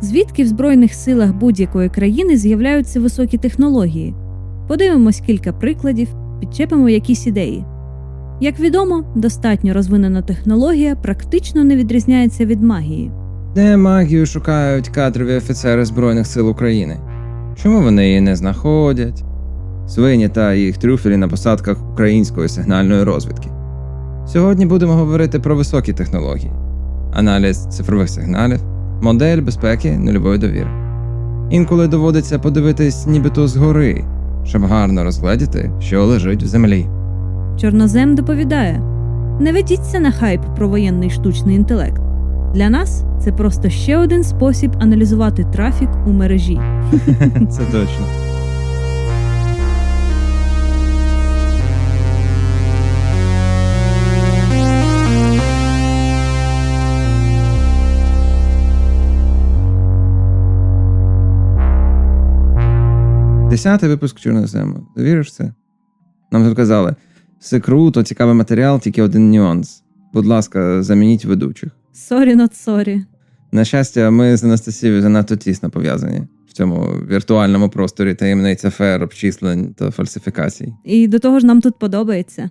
Звідки в Збройних силах будь-якої країни з'являються високі технології? Подивимось кілька прикладів, підчепимо якісь ідеї. Як відомо, достатньо розвинена технологія практично не відрізняється від магії. Де магію шукають кадрові офіцери Збройних сил України? Чому вони її не знаходять? Свині та їх трюфелі на посадках української сигнальної розвідки. Сьогодні будемо говорити про високі технології, аналіз цифрових сигналів, модель безпеки нульової довіри. Інколи доводиться подивитись нібито згори, щоб гарно розгледіти, що лежить в землі. Чорнозем доповідає: не ведіться на хайп про воєнний штучний інтелект. Для нас це просто ще один спосіб аналізувати трафік у мережі. Це точно. Десятий випуск Чорнозему. Ти віриш це? Нам тут казали: все круто, цікавий матеріал, тільки один нюанс. Будь ласка, замініть ведучих. Сорі not сорі. На щастя, ми з Анастасією занадто тісно пов'язані в цьому віртуальному просторі таємниць афер, обчислень та фальсифікацій. І до того ж нам тут подобається.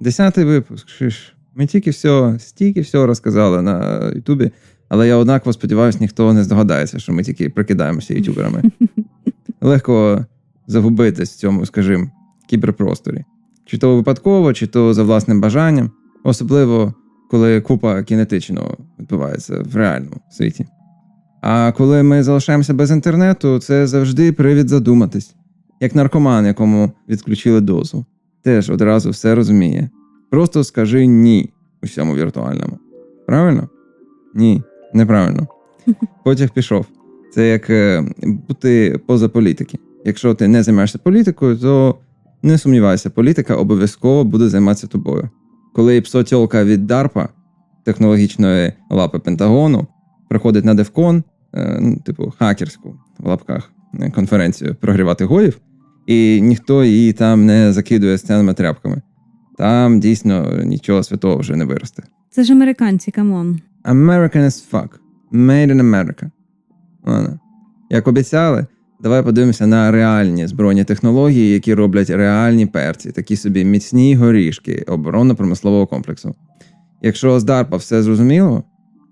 Десятий випуск. Шиш. Ми тільки все, стільки всього розказали на Ютубі, але я однаково сподіваюся, ніхто не здогадається, що ми тільки прикидаємося ютуберами. Легко загубитись в цьому, скажімо, кіберпросторі. Чи то випадково, чи то за власним бажанням, особливо коли купа кінетичного відбувається в реальному світі. А коли ми залишаємося без інтернету, це завжди привід задуматись, як наркоман, якому відключили дозу. Теж одразу все розуміє. Просто скажи ні усьому віртуальному. Правильно? Ні, неправильно. Потяг пішов. Це як е, бути поза політики. Якщо ти не займаєшся політикою, то не сумнівайся, політика обов'язково буде займатися тобою. Коли псотьолка від DARPA, технологічної лапи Пентагону, приходить на DEFCON, е, ну, типу хакерську в лапках е, конференцію прогрівати гоїв, і ніхто її там не закидує сценами тряпками. Там дійсно нічого святого вже не виросте. Це ж американці, камон. American as fuck. Made in America. Ладно. Як обіцяли, давай подивимося на реальні збройні технології, які роблять реальні перці, такі собі міцні горішки оборонно-промислового комплексу. Якщо з DARPA все зрозуміло,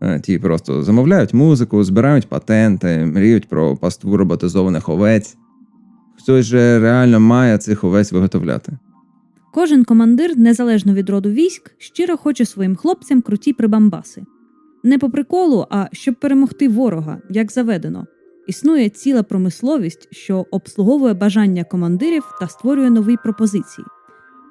е, ті просто замовляють музику, збирають патенти, мріють про паству роботизованих овець. Хтось же реально має цих овець виготовляти. Кожен командир, незалежно від роду військ, щиро хоче своїм хлопцям круті прибамбаси. Не по приколу, а щоб перемогти ворога, як заведено. Існує ціла промисловість, що обслуговує бажання командирів та створює нові пропозиції.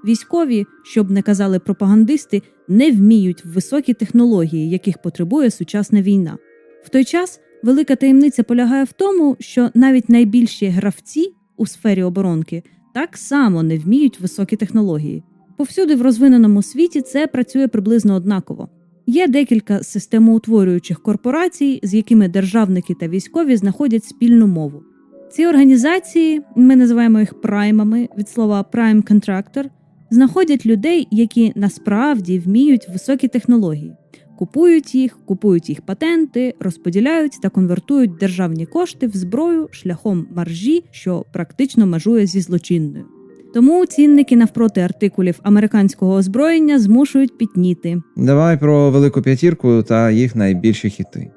Військові, щоб не казали пропагандисти, не вміють високі технології, яких потребує сучасна війна. В той час велика таємниця полягає в тому, що навіть найбільші гравці у сфері оборонки так само не вміють високі технології. Повсюди в розвиненому світі це працює приблизно однаково. Є декілька системоутворюючих корпорацій, з якими державники та військові знаходять спільну мову. Ці організації, ми називаємо їх праймами від слова prime contractor, знаходять людей, які насправді вміють високі технології, купують їх, купують їх патенти, розподіляють та конвертують державні кошти в зброю шляхом маржі, що практично межує зі злочинною. Тому цінники навпроти артикулів американського озброєння змушують пітніти. Давай про велику п'ятірку та їх найбільші хіти.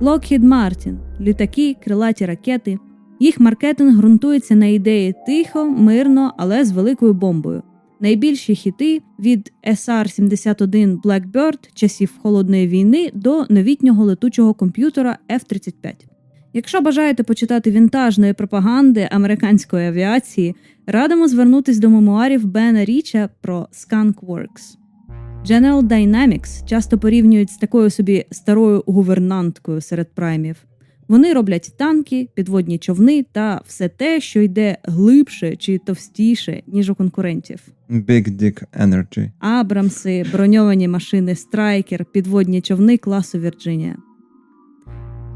Lockheed Martin – літаки, крилаті ракети. Їх маркетинг ґрунтується на ідеї тихо, мирно, але з великою бомбою. Найбільші хіти від SR-71 Blackbird часів холодної війни до новітнього летучого комп'ютера F-35. Якщо бажаєте почитати вінтажної пропаганди американської авіації, радимо звернутись до мемуарів Бена Річа про Skunk Works. General Dynamics часто порівнюють з такою собі старою гувернанткою серед праймів. Вони роблять танки, підводні човни та все те, що йде глибше чи товстіше, ніж у конкурентів. Big Dick Energy. Абрамси, броньовані машини Страйкер, підводні човни класу Вірджинія.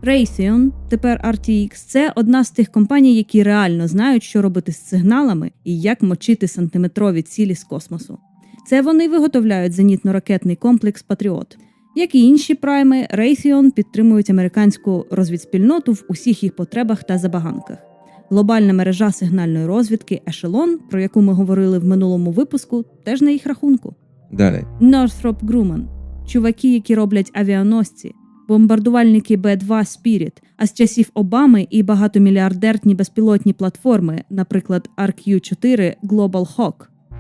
Raytheon, тепер RTX, це одна з тих компаній, які реально знають, що робити з сигналами і як мочити сантиметрові цілі з космосу. Це вони виготовляють зенітно-ракетний комплекс Патріот. Як і інші прайми, Raytheon підтримують американську розвідспільноту в усіх їх потребах та забаганках. Глобальна мережа сигнальної розвідки Ешелон, про яку ми говорили в минулому випуску, теж на їх рахунку. Далі. Northrop Grumman – чуваки, які роблять авіаносці, бомбардувальники Б-2 Spirit, а з часів Обами і багатомільярдерні безпілотні платформи, наприклад, RQ-4 Global Hawk.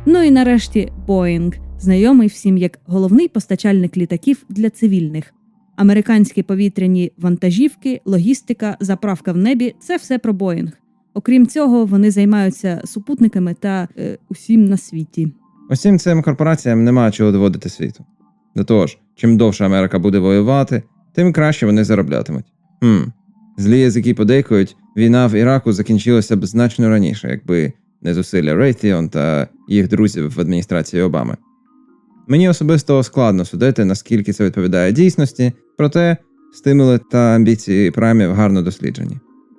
Ну і нарешті Boeing, знайомий всім як головний постачальник літаків для цивільних. Американські повітряні вантажівки, логістика, заправка в небі це все про Боїнг. Окрім цього, вони займаються супутниками та е, усім на світі. Усім цим корпораціям нема чого доводити світу. До того ж, чим довше Америка буде воювати, тим краще вони зароблятимуть. Хм. Злі язики подейкують, війна в Іраку закінчилася б значно раніше, якби не зусилля Raytheon та їх друзів в адміністрації Обами. Мені особисто складно судити, наскільки це відповідає дійсності, проте стимули та амбіції праймів гарно досліджені.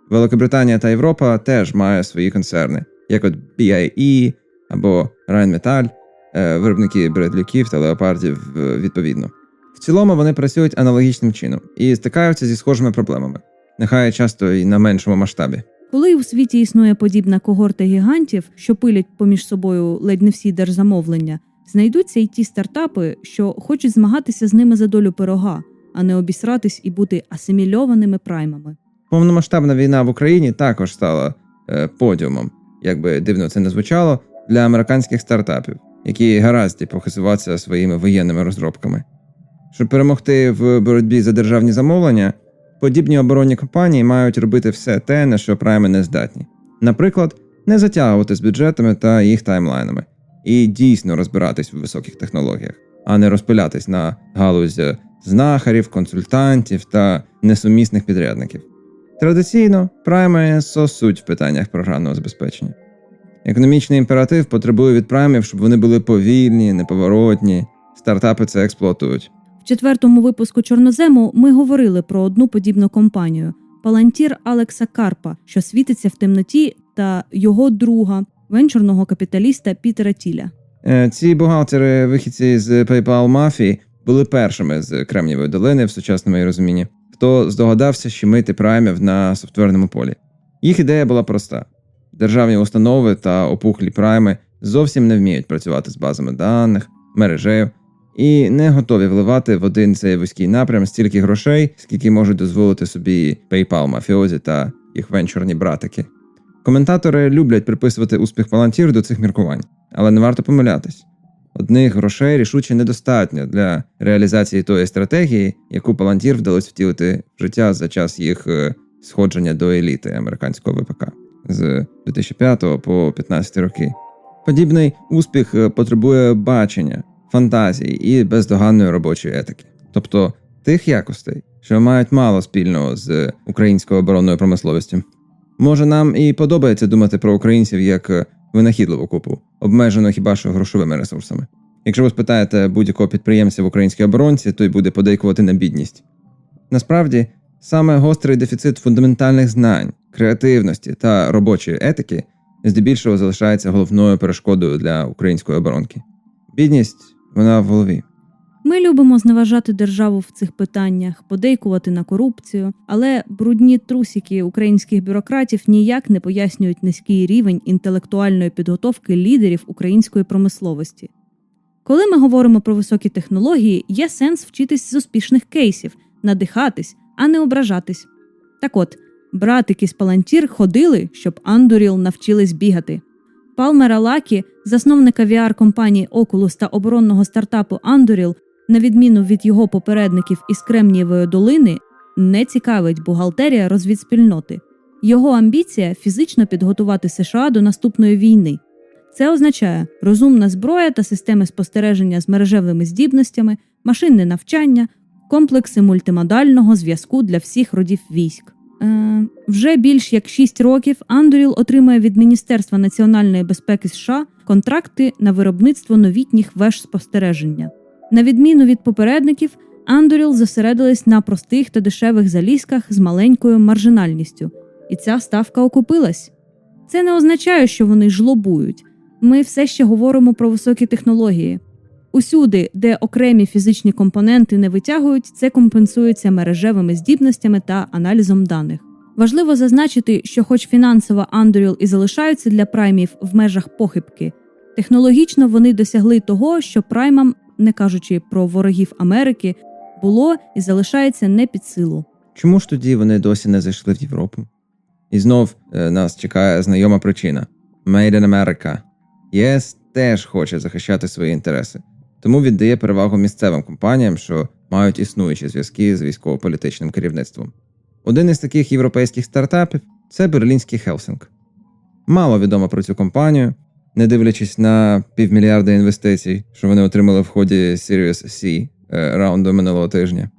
Великобританія та Європа теж має свої концерни, як от BIE або Rheinmetall, е, виробники бредлюків та леопардів е, відповідно. В цілому вони працюють аналогічним чином і стикаються зі схожими проблемами, нехай часто і на меншому масштабі. Коли у світі існує подібна когорта гігантів, що пилять поміж собою ледь не всі держзамовлення, знайдуться й ті стартапи, що хочуть змагатися з ними за долю пирога, а не обісратись і бути асимільованими праймами. Повномасштабна війна в Україні також стала е, подіумом, як би дивно це не звучало, для американських стартапів, які гаразді похизуватися своїми воєнними розробками. Щоб перемогти в боротьбі за державні замовлення, подібні оборонні компанії мають робити все те, на що прайми не здатні. Наприклад, не затягувати з бюджетами та їх таймлайнами, і дійсно розбиратись в високих технологіях, а не розпилятись на галузь знахарів, консультантів та несумісних підрядників. Традиційно прайми сосуть в питаннях програмного забезпечення. Економічний імператив потребує від праймів, щоб вони були повільні, неповоротні. Стартапи це експлуатують. В четвертому випуску Чорнозему ми говорили про одну подібну компанію Палантір Алекса Карпа, що світиться в темноті, та його друга, венчурного капіталіста Пітера Тіля. Е, Ці бухгалтери, вихідці з PayPal мафії, були першими з Кремнівої долини в сучасному розумінні, хто здогадався щемити праймів на софтверному полі. Їх ідея була проста: державні установи та опухлі прайми зовсім не вміють працювати з базами даних, мережею і не готові вливати в один цей вузький напрям стільки грошей, скільки можуть дозволити собі PayPal мафіозі та їх венчурні братики. Коментатори люблять приписувати успіх Palantir до цих міркувань, але не варто помилятись. Одних грошей рішуче недостатньо для реалізації тої стратегії, яку Palantir вдалося втілити в життя за час їх е, сходження до еліти американського ВПК з 2005 по 2015 роки. Подібний успіх е, потребує бачення, фантазії і бездоганної робочої етики, тобто тих якостей, що мають мало спільного з українською оборонною промисловістю. Може, нам і подобається думати про українців як винахідливу купу, обмежену хіба що грошовими ресурсами. Якщо ви спитаєте будь-якого підприємця в українській оборонці, той буде подейкувати на бідність. Насправді, саме гострий дефіцит фундаментальних знань, креативності та робочої етики здебільшого залишається головною перешкодою для української оборонки. Бідність вона в голові. Ми любимо зневажати державу в цих питаннях, подейкувати на корупцію, але брудні трусики українських бюрократів ніяк не пояснюють низький рівень інтелектуальної підготовки лідерів української промисловості. Коли ми говоримо про високі технології, є сенс вчитись з успішних кейсів, надихатись, а не ображатись. Так от, братики з Палантір ходили, щоб Андуріл навчились бігати. Палмера Лакі, засновника VR-компанії Oculus та оборонного стартапу Anduril, на відміну від його попередників із Кремнієвої долини, не цікавить бухгалтерія розвідспільноти. Його амбіція фізично підготувати США до наступної війни. Це означає розумна зброя та системи спостереження з мережевими здібностями, машинне навчання, комплекси мультимодального зв'язку для всіх родів військ. Е, вже більш як 6 років Андуріл отримує від Міністерства національної безпеки США контракти на виробництво новітніх веж спостереження. На відміну від попередників, Андуріл зосередились на простих та дешевих залізках з маленькою маржинальністю, і ця ставка окупилась. Це не означає, що вони жлобують. Ми все ще говоримо про високі технології. Усюди, де окремі фізичні компоненти не витягують, це компенсується мережевими здібностями та аналізом даних. Важливо зазначити, що, хоч фінансово Unreal і залишаються для праймів в межах похибки, технологічно вони досягли того, що праймам, не кажучи про ворогів Америки, було і залишається не під силу. Чому ж тоді вони досі не зайшли в Європу? І знов е, нас чекає знайома причина: Made in America. ЄС теж хоче захищати свої інтереси, тому віддає перевагу місцевим компаніям, що мають існуючі зв'язки з військово-політичним керівництвом. Один із таких європейських стартапів це берлінський Хелсінг. Мало відомо про цю компанію, не дивлячись на півмільярда інвестицій, що вони отримали в ході Series C е, раунду минулого тижня.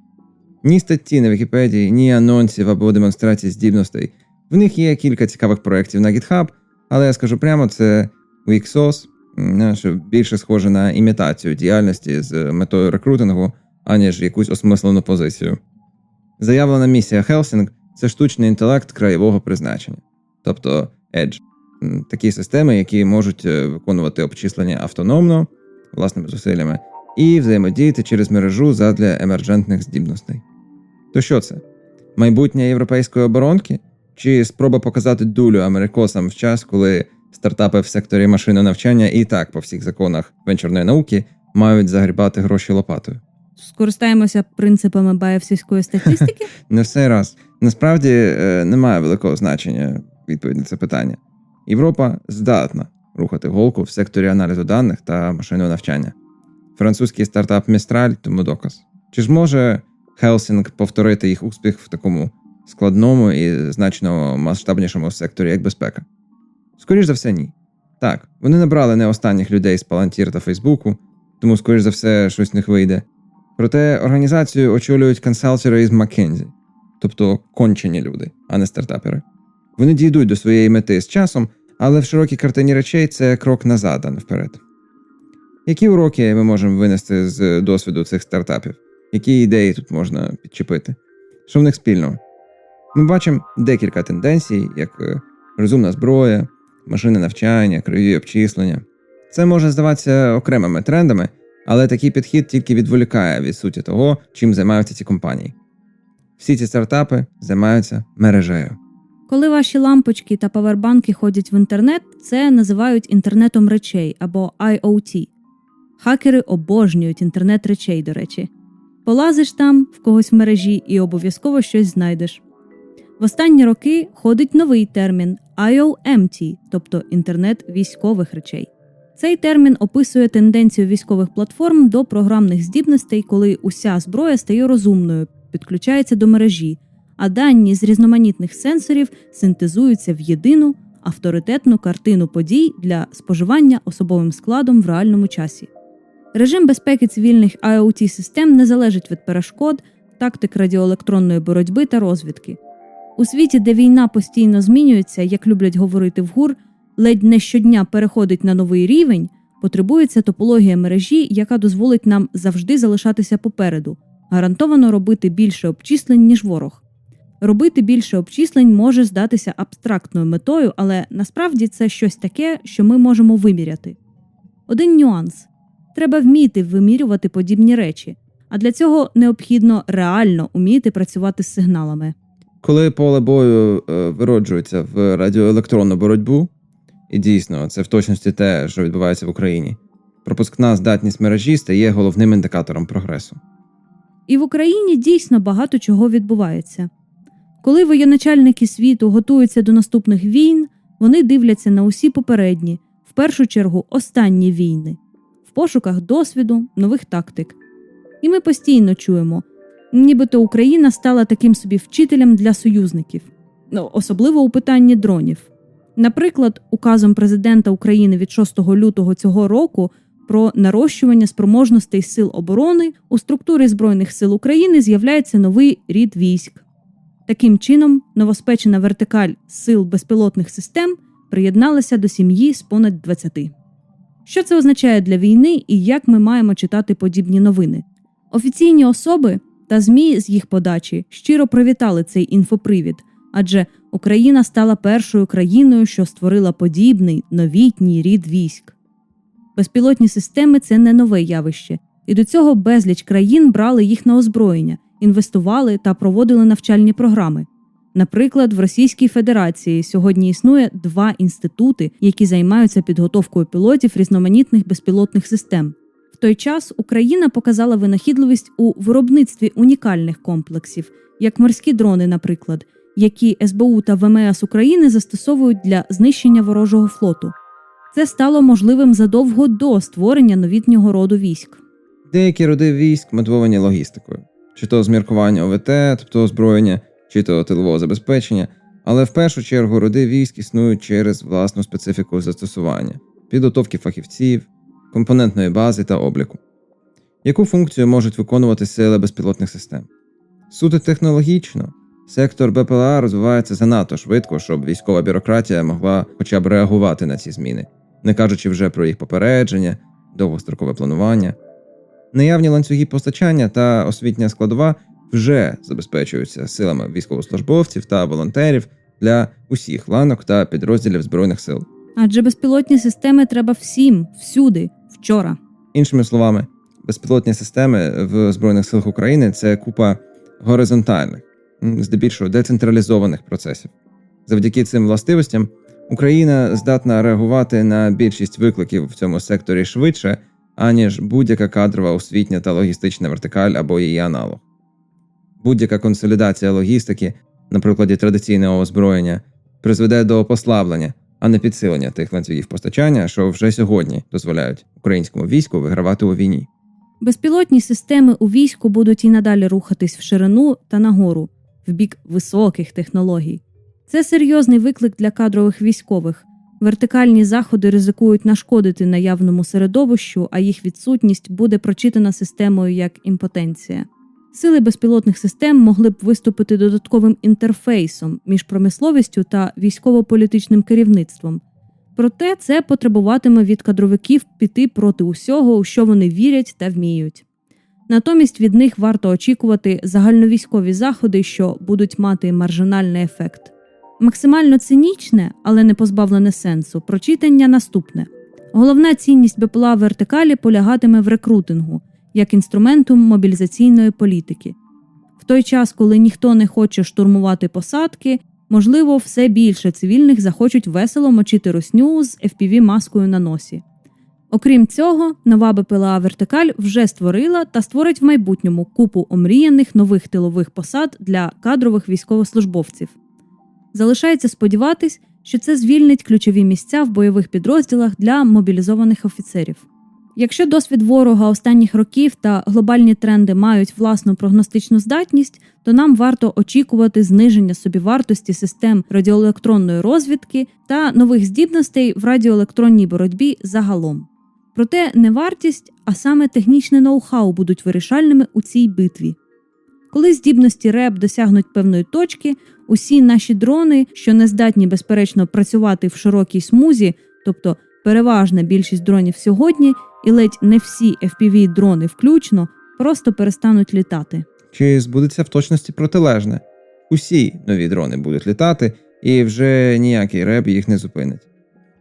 Ні статті на Вікіпедії, ні анонсів або демонстрацій здібностей. В них є кілька цікавих проєктів на GitHub, але я скажу прямо, це що більше схоже на імітацію діяльності з метою рекрутингу, аніж якусь осмислену позицію. Заявлена місія Хелсінг це штучний інтелект краєвого призначення, тобто Edge. Такі системи, які можуть е, виконувати обчислення автономно, власними зусиллями, і взаємодіяти через мережу задля емерджентних здібностей. То що це? Майбутнє європейської оборонки? Чи спроба показати дулю америкосам в час, коли стартапи в секторі машинного навчання і так по всіх законах венчурної науки мають загрібати гроші лопатою? Скористаємося принципами баєвсівської статистики. Не в цей раз. Насправді е, немає великого значення відповідь на це питання. Європа здатна рухати голку в секторі аналізу даних та машинного навчання. Французький стартап Містраль тому доказ. Чи ж може Хелсінг повторити їх успіх в такому складному і значно масштабнішому секторі, як безпека? Скоріш за все, ні. Так, вони набрали не останніх людей з Palantir та Фейсбуку, тому, скоріш за все, щось в них вийде. Проте організацію очолюють консалтери із McKinsey, тобто кончені люди, а не стартапери. Вони дійдуть до своєї мети з часом, але в широкій картині речей це крок назад, а не вперед. Які уроки ми можемо винести з досвіду цих стартапів? Які ідеї тут можна підчепити? Що в них спільного? Ми бачимо декілька тенденцій, як е, розумна зброя, машинне навчання, краєві обчислення. Це може здаватися окремими трендами, але такий підхід тільки відволікає від суті того, чим займаються ці компанії. Всі ці стартапи займаються мережею. Коли ваші лампочки та павербанки ходять в інтернет, це називають інтернетом речей або IoT. Хакери обожнюють інтернет речей, до речі. Полазиш там в когось в мережі і обов'язково щось знайдеш. В останні роки ходить новий термін IOMT, тобто інтернет військових речей. Цей термін описує тенденцію військових платформ до програмних здібностей, коли уся зброя стає розумною, підключається до мережі, а дані з різноманітних сенсорів синтезуються в єдину авторитетну картину подій для споживання особовим складом в реальному часі. Режим безпеки цивільних IoT систем не залежить від перешкод, тактик радіоелектронної боротьби та розвідки. У світі, де війна постійно змінюється, як люблять говорити в ГУР, ледь не щодня переходить на новий рівень, потребується топологія мережі, яка дозволить нам завжди залишатися попереду, гарантовано робити більше обчислень, ніж ворог. Робити більше обчислень може здатися абстрактною метою, але насправді це щось таке, що ми можемо виміряти. Один нюанс треба вміти вимірювати подібні речі, а для цього необхідно реально уміти працювати з сигналами. Коли поле бою е, вироджується в радіоелектронну боротьбу, і дійсно це в точності те, що відбувається в Україні, пропускна здатність мережі стає головним індикатором прогресу. І в Україні дійсно багато чого відбувається. Коли воєначальники світу готуються до наступних війн, вони дивляться на усі попередні, в першу чергу останні війни, в пошуках досвіду, нових тактик. І ми постійно чуємо, нібито Україна стала таким собі вчителем для союзників, ну, особливо у питанні дронів. Наприклад, указом президента України від 6 лютого цього року про нарощування спроможностей сил оборони у структурі Збройних сил України з'являється новий рід військ. Таким чином, новоспечена вертикаль сил безпілотних систем приєдналася до сім'ї з понад 20. Що це означає для війни і як ми маємо читати подібні новини? Офіційні особи та ЗМІ з їх подачі щиро привітали цей інфопривід, адже Україна стала першою країною, що створила подібний новітній рід військ. Безпілотні системи це не нове явище, і до цього безліч країн брали їх на озброєння, інвестували та проводили навчальні програми. Наприклад, в Російській Федерації сьогодні існує два інститути, які займаються підготовкою пілотів різноманітних безпілотних систем. Той час Україна показала винахідливість у виробництві унікальних комплексів, як морські дрони, наприклад, які СБУ та ВМС України застосовують для знищення ворожого флоту. Це стало можливим задовго до створення новітнього роду військ. Деякі роди військ мотивовані логістикою, чи то зміркування ОВТ, тобто озброєння, чи то тилового забезпечення, але в першу чергу роди військ існують через власну специфіку застосування, підготовки фахівців, компонентної бази та обліку. Яку функцію можуть виконувати сили безпілотних систем? Суто технологічно, сектор БПЛА розвивається занадто швидко, щоб військова бюрократія могла хоча б реагувати на ці зміни, не кажучи вже про їх попередження, довгострокове планування. Наявні ланцюги постачання та освітня складова вже забезпечуються силами військовослужбовців та волонтерів для усіх ланок та підрозділів Збройних сил. Адже безпілотні системи треба всім, всюди, вчора. Іншими словами, безпілотні системи в Збройних силах України це купа горизонтальних, здебільшого децентралізованих процесів. Завдяки цим властивостям Україна здатна реагувати на більшість викликів в цьому секторі швидше, аніж будь-яка кадрова освітня та логістична вертикаль або її аналог. Будь-яка консолідація логістики, на прикладі традиційного озброєння, призведе до послаблення, а не підсилення тих ланцюгів постачання, що вже сьогодні дозволяють українському війську вигравати у війні. Безпілотні системи у війську будуть і надалі рухатись в ширину та нагору, в бік високих технологій. Це серйозний виклик для кадрових військових. Вертикальні заходи ризикують нашкодити наявному середовищу, а їх відсутність буде прочитана системою як імпотенція. Сили безпілотних систем могли б виступити додатковим інтерфейсом між промисловістю та військово-політичним керівництвом. Проте це потребуватиме від кадровиків піти проти усього, у що вони вірять та вміють. Натомість від них варто очікувати загальновійськові заходи, що будуть мати маржинальний ефект. Максимально цинічне, але не позбавлене сенсу, прочитання наступне. Головна цінність БПЛА в вертикалі полягатиме в рекрутингу як інструменту мобілізаційної політики. В той час, коли ніхто не хоче штурмувати посадки, можливо, все більше цивільних захочуть весело мочити русню з fpv маскою на носі. Окрім цього, нова БПЛА Вертикаль вже створила та створить в майбутньому купу омріяних нових тилових посад для кадрових військовослужбовців. Залишається сподіватись, що це звільнить ключові місця в бойових підрозділах для мобілізованих офіцерів. Якщо досвід ворога останніх років та глобальні тренди мають власну прогностичну здатність, то нам варто очікувати зниження собівартості систем радіоелектронної розвідки та нових здібностей в радіоелектронній боротьбі загалом. Проте не вартість, а саме технічне ноу-хау будуть вирішальними у цій битві. Коли здібності РЕБ досягнуть певної точки, усі наші дрони, що не здатні безперечно працювати в широкій смузі, тобто переважна більшість дронів сьогодні, і ледь не всі fpv дрони включно, просто перестануть літати. Чи збудеться в точності протилежне? Усі нові дрони будуть літати, і вже ніякий реб їх не зупинить.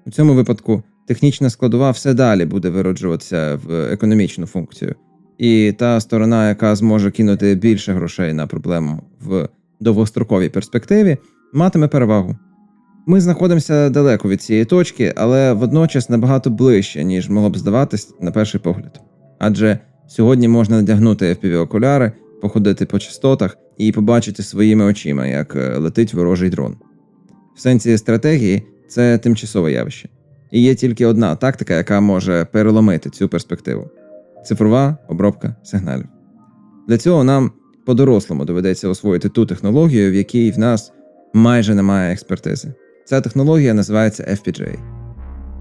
У цьому випадку технічна складова все далі буде вироджуватися в економічну функцію, і та сторона, яка зможе кинути більше грошей на проблему в довгостроковій перспективі, матиме перевагу. Ми знаходимося далеко від цієї точки, але водночас набагато ближче, ніж могло б здаватись на перший погляд. Адже сьогодні можна надягнути FPV-окуляри, походити по частотах і побачити своїми очима, як е, летить ворожий дрон. В сенсі стратегії це тимчасове явище. І є тільки одна тактика, яка може переломити цю перспективу цифрова обробка сигналів. Для цього нам по-дорослому доведеться освоїти ту технологію, в якій в нас майже немає експертизи. Ця технологія називається FPGA.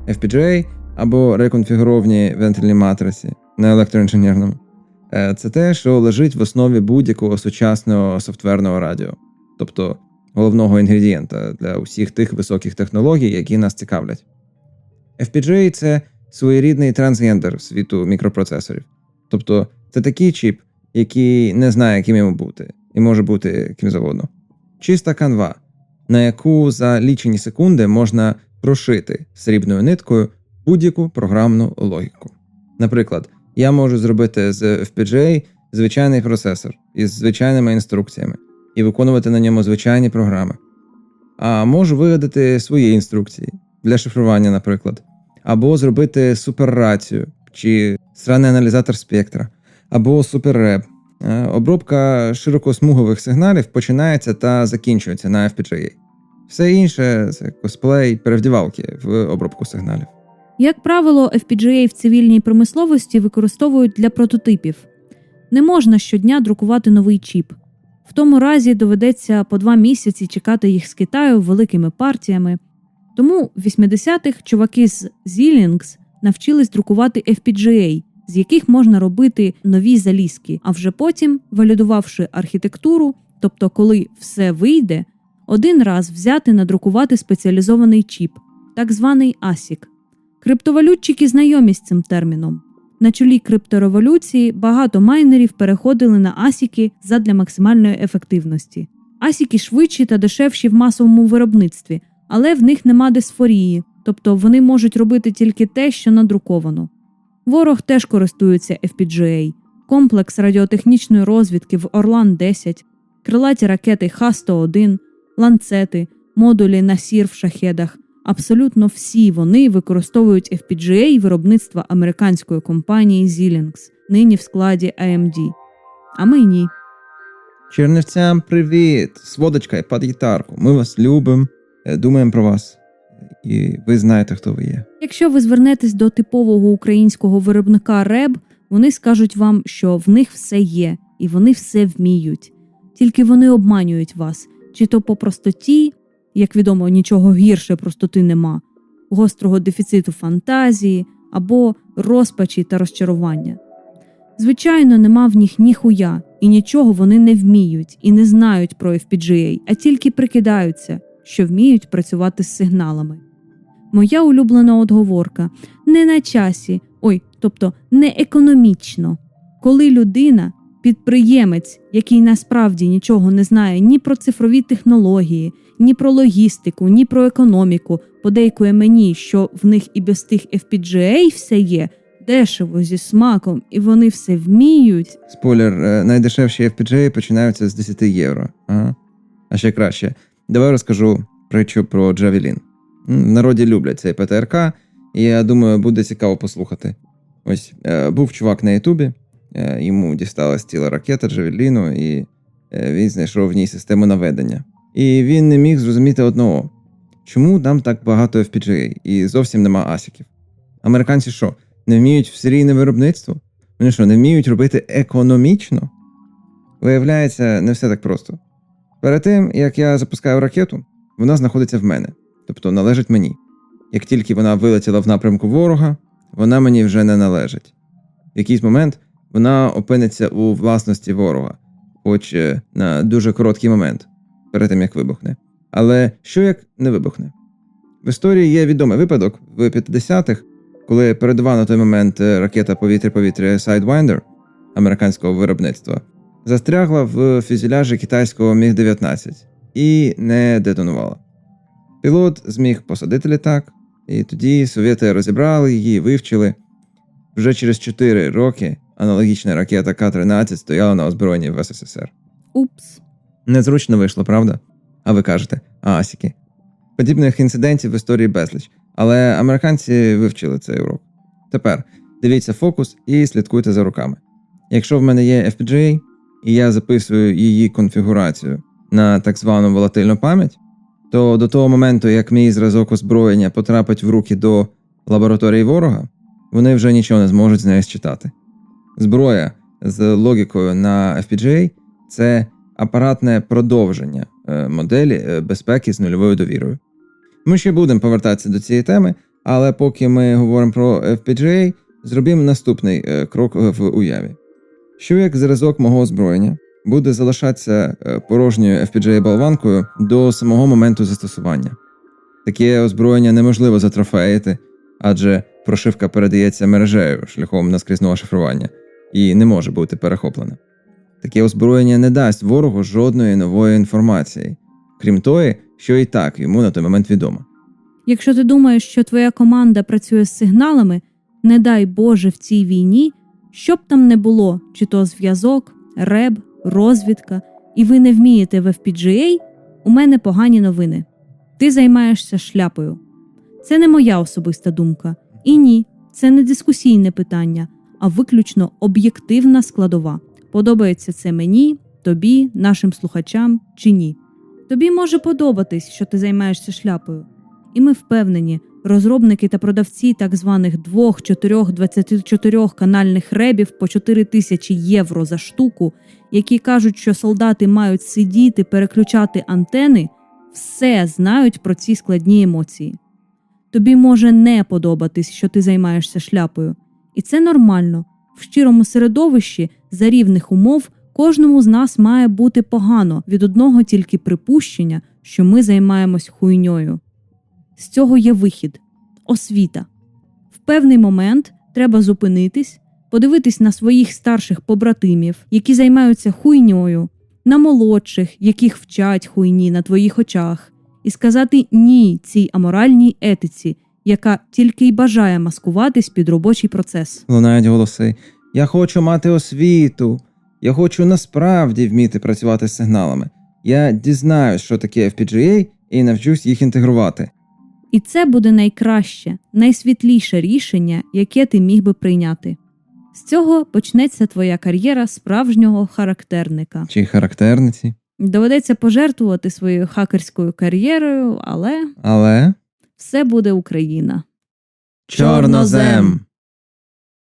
FPGA або реконфігуровані вентильні матриці на електроінженерному. Е, Це те, що лежить в основі будь-якого сучасного софтверного радіо, тобто головного інгредієнта для усіх тих високих технологій, які нас цікавлять. FPGA це своєрідний трансгендер світу мікропроцесорів. Тобто це такий чіп, який не знає, ким йому бути, і може бути ким завгодно. Чиста канва, на яку за лічені секунди можна прошити срібною ниткою будь-яку програмну логіку. Наприклад, я можу зробити з FPGA звичайний процесор із звичайними інструкціями і виконувати на ньому звичайні програми. А можу вигадати свої інструкції для шифрування, наприклад, або зробити суперрацію чи сраний аналізатор спектра, або суперреп. Е, Обробка широкосмугових сигналів починається та закінчується на FPGA. Все інше це косплей, перевдівалки в обробку сигналів. Як правило, FPGA в цивільній промисловості використовують для прототипів. Не можна щодня друкувати новий чіп. В тому разі доведеться по два місяці чекати їх з Китаю великими партіями. Тому в 80-х чуваки з Xilinx навчились друкувати FPGA, з яких можна робити нові залізки, а вже потім, валідувавши архітектуру, тобто коли все вийде, один раз взяти надрукувати спеціалізований чіп, так званий ASIC. Криптовалютчики знайомі з цим терміном. На чолі криптореволюції багато майнерів переходили на асіки задля максимальної ефективності. Асіки швидші та дешевші в масовому виробництві, але в них нема дисфорії, тобто вони можуть робити тільки те, що надруковано. Ворог теж користується FPGA, комплекс радіотехнічної розвідки в Орлан 10, крилаті ракети Х-101, ланцети, модулі Насір в шахедах. Абсолютно всі вони використовують FPGA виробництва американської компанії Xilinx, нині в складі AMD. А ми ні. Чернівцям привіт! Сводочка і під гітарку. Ми вас любимо, е, думаємо про вас. І ви знаєте, хто ви є. Якщо ви звернетесь до типового українського виробника РЕБ, вони скажуть вам, що в них все є, і вони все вміють. Тільки вони обманюють вас, чи то по простоті, як відомо, нічого гірше простоти нема, гострого дефіциту фантазії або розпачі та розчарування. Звичайно, нема в них ніхуя, і нічого вони не вміють і не знають про FPGA, а тільки прикидаються, що вміють працювати з сигналами. Моя улюблена отговорка не на часі, ой, тобто не економічно. Коли людина, підприємець, який насправді нічого не знає ні про цифрові технології, ні про логістику, ні про економіку, подейкує мені, що в них і без тих FPGA все є, дешево зі смаком, і вони все вміють. Спойлер, е, найдешевші FPGA починаються з 10 євро. Ага. А ще краще. Давай розкажу притчу про. М, В народі люблять цей ПТРК, і я думаю, буде цікаво послухати. Ось е, був чувак на Ютубі, е, йому дісталась ціла ракета Джавеліну, і е, він знайшов в ній систему наведення. І він не міг зрозуміти одного: чому там так багато FPGA і зовсім нема асіків? Американці що, не вміють в серійне виробництво? Вони що, не вміють робити економічно? Виявляється, не все так просто. Перед тим, як я запускаю ракету, вона знаходиться в мене, тобто належить мені. Як тільки вона вилетіла в напрямку ворога, вона мені вже не належить. В якийсь момент вона опиниться у власності ворога, хоч е, на дуже короткий момент, перед тим як вибухне. Але що як не вибухне? В історії є відомий випадок в 50-х, коли передова на той момент е, ракета повітря-повітря Sidewinder американського виробництва застрягла в фюзеляжі китайського Міг-19 і не детонувала. Пілот зміг посадити літак, і тоді совєти розібрали її, вивчили. Вже через 4 роки аналогічна ракета К-13 стояла на озброєнні в СССР. Упс. Незручно вийшло, правда? А ви кажете, асіки. Подібних інцидентів в історії безліч, але американці вивчили цей урок. Тепер дивіться фокус і слідкуйте за руками. Якщо в мене є FPGA, і я записую її конфігурацію на так звану волатильну пам'ять, то до того моменту, як мій зразок озброєння потрапить в руки до лабораторії ворога, вони вже нічого не зможуть з нею считати. Зброя з логікою на FPGA це апаратне продовження е, моделі е, безпеки з нульовою довірою. Ми ще будемо повертатися до цієї теми, але поки ми говоримо про FPGA, зробимо наступний е, крок в уяві. Що як зразок мого озброєння буде залишатися е, порожньою FPGA-болванкою до самого моменту застосування? Таке озброєння неможливо затрофеїти, адже прошивка передається мережею шляхом наскрізного шифрування і не може бути перехоплене. Таке озброєння не дасть ворогу жодної нової інформації, крім тої, що і так йому на той момент відомо. Якщо ти думаєш, що твоя команда працює з сигналами, не дай Боже в цій війні, що б там не було, чи то зв'язок, реб, розвідка, і ви не вмієте в FPGA, у мене погані новини. Ти займаєшся шляпою. Це не моя особиста думка. І ні, це не дискусійне питання, а виключно об'єктивна складова. Подобається це мені, тобі, нашим слухачам чи ні. Тобі може подобатись, що ти займаєшся шляпою. І ми впевнені, розробники та продавці так званих 2, 4, 24 канальних ребів по 4 тисячі євро за штуку, які кажуть, що солдати мають сидіти, переключати антени, все знають про ці складні емоції. Тобі може не подобатись, що ти займаєшся шляпою, і це нормально. В щирому середовищі за рівних умов кожному з нас має бути погано від одного тільки припущення, що ми займаємось хуйньою. З цього є вихід освіта. В певний момент треба зупинитись, подивитись на своїх старших побратимів, які займаються хуйньою, на молодших, яких вчать хуйні на твоїх очах, і сказати ні цій аморальній етиці, яка тільки й бажає маскуватись під робочий процес. Лунають голоси. Я хочу мати освіту. Я хочу насправді вміти працювати з сигналами. Я дізнаюсь, що таке FPGA, і навчусь їх інтегрувати. І це буде найкраще, найсвітліше рішення, яке ти міг би прийняти. З цього почнеться твоя кар'єра справжнього характерника. Чи характерниці. Доведеться пожертвувати своєю хакерською кар'єрою, але Але все буде Україна. чорнозем.